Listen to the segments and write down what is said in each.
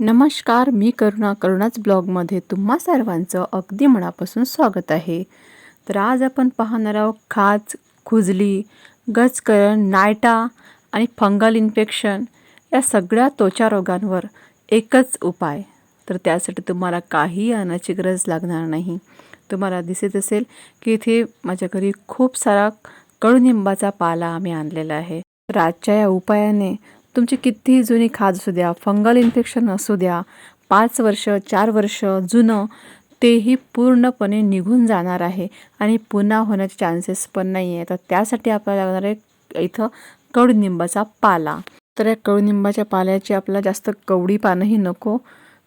नमस्कार मी करुणा करुणाच ब्लॉगमध्ये तुम्हा सर्वांचं अगदी मनापासून स्वागत आहे. तर आज आपण पाहणार आहोत खाज खुजली गजकरण नायटा आणि फंगल इन्फेक्शन या सगळ्या त्वचा रोगांवर एकच उपाय. तर त्यासाठी तुम्हाला काही आणायची गरज लागणार नाही. तुम्हाला दिसत असेल की इथे माझ्या घरी खूप सारा कडुनिंबाचा पाला आम्ही आणलेला आहे. तर आजच्या या उपायाने तुमची कितीही जुनी खाज असू द्या फंगल इन्फेक्शन असू द्या पाच वर्ष चार वर्ष जुनं तेही पूर्णपणे निघून जाणार आहे आणि पुन्हा होण्याचे चान्सेस पण नाही आहे तर त्यासाठी आपल्याला लागणार आहे इथं कडुनिंबाचा पाला. तर या कडुनिंबाच्या पाल्याची आपल्याला जास्त कवडी पानंही नको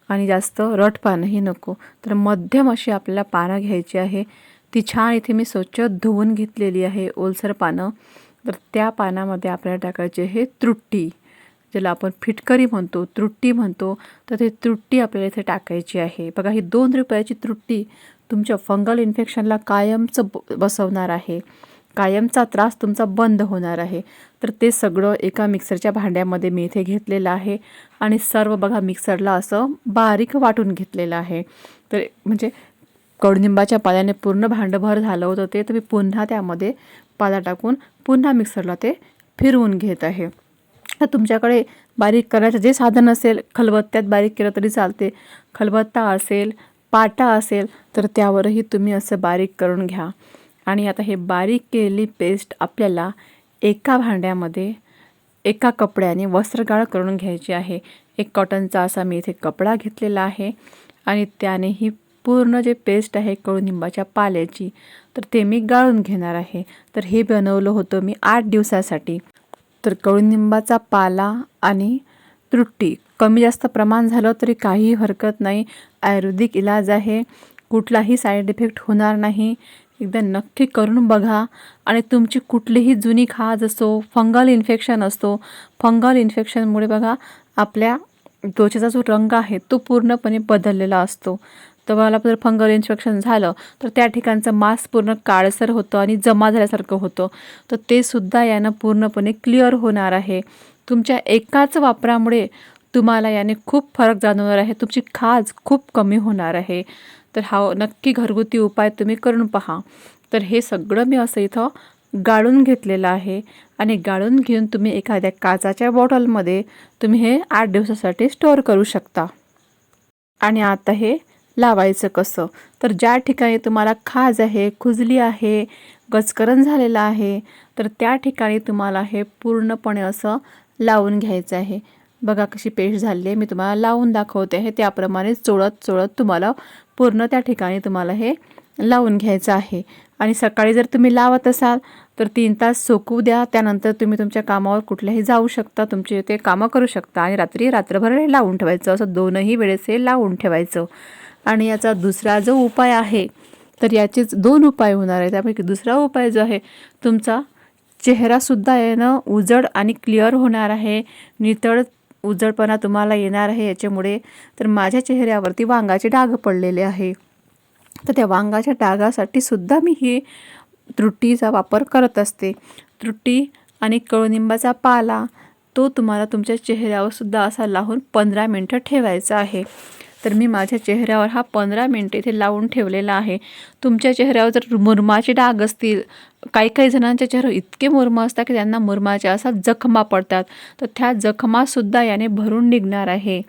आणि जास्त रट पानंही नको. तर मध्यम अशी आपल्याला पानं घ्यायची आहे. ती छान इथे मी स्वच्छ धुवून घेतलेली आहे ओलसर पानं. तर त्या पानामध्ये आपल्याला टाकायचे हे त्रुट्टी. ज्याला आपण फिटकरी म्हणतो त्रुट्टी म्हणतो तर ते त्रुट्टी आपल्याला इथे टाकायची आहे. बघा ही दोन रुपयाची त्रुट्टी तुमच्या फंगल इन्फेक्शनला कायमचं ब बसवणार आहे. कायमचा त्रास तुमचा बंद होणार आहे. तर ते सगळं एका मिक्सरच्या भांड्यामध्ये मी इथे घेतलेलं आहे आणि सर्व बघा मिक्सरला असं बारीक वाटून घेतलेलं आहे. तर म्हणजे कडुनिंबाच्या पाल्याने पूर्ण भांडंभर झालं होतं ते तर मी पुन्हा त्यामध्ये पाला टाकून पुन्हा मिक्सरला ते फिरवून घेत आहे. तुमच्याकडे बारीक करायचं जे साधन असेल खलबत्त्यात बारीक केलं तरी चालते. खलबत्ता असेल पाटा असेल तर त्यावरही तुम्ही असं बारीक करून घ्या. आणि आता हे बारीक केलेली पेस्ट आपल्याला एका भांड्यामध्ये एका कपड्याने वस्त्रगाळ करून घ्यायची आहे. एक कॉटनचा असा मी इथे कपडा घेतलेला आहे आणि त्याने ही पूर्ण जे पेस्ट आहे कडुनिंबाच्या पाल्याची तर ते मी गाळून घेणार आहे. तर हे बनवलं होतं मी आठ दिवसासाठी. तर कडुनिंबाचा पाला आणि त्रुट्टी कमी जास्त प्रमाण झालं तरी काहीही हरकत नाही. आयुर्वेदिक इलाज आहे. कुठलाही साईड इफेक्ट होणार नाही. एकदा नक्की करून बघा. आणि तुमची कुठलीही जुनी खाज असो फंगल इन्फेक्शन असतो फंगल इन्फेक्शनमुळे बघा आपल्या त्वचेचा जो रंग आहे तो पूर्णपणे बदललेला असतो. तर मला जर फंगल इन्फेक्शन झालं तर त्या ठिकाणचं मांस पूर्ण काळसर होतं आणि जमा झाल्यासारखं होतं. तर ते सुद्धा यानं पूर्णपणे क्लिअर होणार आहे. तुमच्या एकाच वापरामुळे तुम्हाला याने खूप फरक जाणवणार आहे. तुमची खाज खूप कमी होणार आहे. तर हा नक्की घरगुती उपाय तुम्ही करून पहा. तर हे सगळं मी असं इथं गाळून घेतलेलं आहे. आणि गाळून घेऊन तुम्ही एखाद्या काचाच्या बॉटलमध्ये तुम्ही हे आठ दिवसासाठी स्टोअर करू शकता. आणि आता हे लावायचं कसं? तर ज्या ठिकाणी तुम्हाला खाज आहे खुजली आहे गचकरण झालेलं आहे तर त्या ठिकाणी तुम्हाला हे पूर्णपणे असं लावून घ्यायचं आहे. बघा कशी पेस्ट झाली आहे. मी तुम्हाला लावून दाखवते आहे. त्याप्रमाणे चोळत चोळत तुम्हाला पूर्ण त्या ठिकाणी तुम्हाला हे लावून घ्यायचं आहे. आणि सकाळी जर तुम्ही लावत असाल तर तीन तास सोकू द्या. त्यानंतर तुम्ही तुमच्या कामावर कुठल्याही जाऊ शकता. तुमचे ते कामं करू शकता. आणि रात्री रात्रभर हे लावून ठेवायचं. असं दोनही वेळेस हे लावून ठेवायचं. आणि याचा दुसरा जो उपाय आहे तर याचेच दोन उपाय होणार आहे त्यापैकी दुसरा उपाय जो आहे तुमचा चेहरासुद्धा येणं उजड आणि क्लिअर होणार आहे. नितळ उजळपणा तुम्हाला येणार आहे याच्यामुळे. तर माझ्या चेहऱ्यावरती वांगाचे डाग पडलेले आहे. तर त्या वांगाच्या डागासाठी सुद्धा मी ही त्रुटीचा वापर करत असते. त्रुटी आणि कडुनिंबाचा पाला तो तुम्हाला तुमच्या चेहऱ्यावर सुद्धा असा लावून पंधरा मिनटं ठेवायचा आहे. तर मी माझ्या चेहऱ्यावर हा पंधरा मिनटं इथे लावून ठेवलेला आहे. तुमच्या चेहऱ्यावर जर मुरमाचे डाग असतील काही काही जणांच्या चेहऱ्यावर इतके मुरम असतात की त्यांना मुरमाच्या असा जखमा पडतात. तर त्या जखमासुद्धा याने भरून निघणार आहे.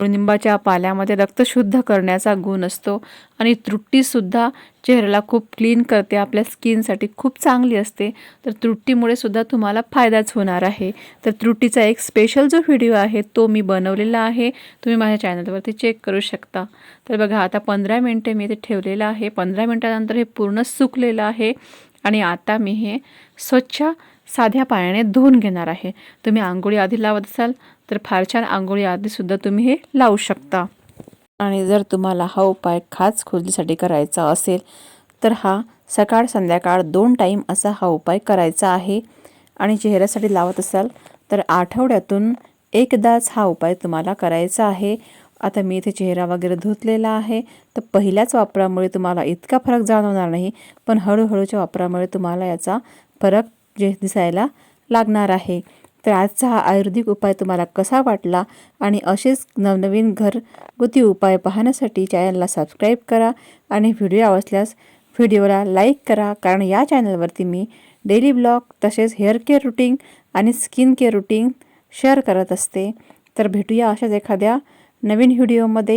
कडुनिंबाच्या पाल्यामध्ये रक्त शुद्ध करण्याचा गुण असतो आणि त्रुटीसुद्धा चेहऱ्याला खूप क्लीन करते आपल्या स्किनसाठी खूप चांगली असते. तर त्रुटीमुळे सुद्धा तुम्हाला फायदाच होणार आहे. तर त्रुटीचा एक स्पेशल जो व्हिडिओ आहे तो मी बनवलेला आहे. तुम्ही माझ्या चॅनलवरती चेक करू शकता. तर बघा आता पंधरा मिनटे मी ते ठेवलेलं आहे. पंधरा मिनटानंतर हे पूर्ण सुकलेलं आहे. आणि आता मी हे स्वच्छ साध्या पाण्याने धुवून घेणार आहे. तुम्ही आंघोळी आधी लावत असाल तर फार छान आंघोळी आधीसुद्धा तुम्ही हे लावू शकता. आणि जर तुम्हाला हा उपाय खास खुजलीसाठी करायचा असेल तर हा सकाळ संध्याकाळ दोन टाईम असा हा उपाय करायचा आहे. आणि चेहऱ्यासाठी लावत असाल तर आठवड्यातून एकदाच हा उपाय तुम्हाला करायचा आहे. आता मी इथे चेहरा वगैरे धुतलेला आहे तर पहिल्याच वापरामुळे तुम्हाला इतका फरक जाणवणार नाही पण हळूहळूच्या वापरामुळे तुम्हाला याचा फरक जे दिसायला लागणार आहे. तर आजचा हा आयुर्वेदिक उपाय तुम्हाला कसा वाटला आणि असेच नवनवीन घरगुती उपाय पाहण्यासाठी चॅनलला सबस्क्राईब करा आणि व्हिडिओ आवडल्यास व्हिडिओला लाईक करा. कारण या चॅनलवरती मी डेली ब्लॉग तसेच हेअर केअर रुटीन आणि स्किन केअर रुटीन शेअर करत असते. तर भेटूया अशाच एखाद्या नवीन व्हिडिओमध्ये.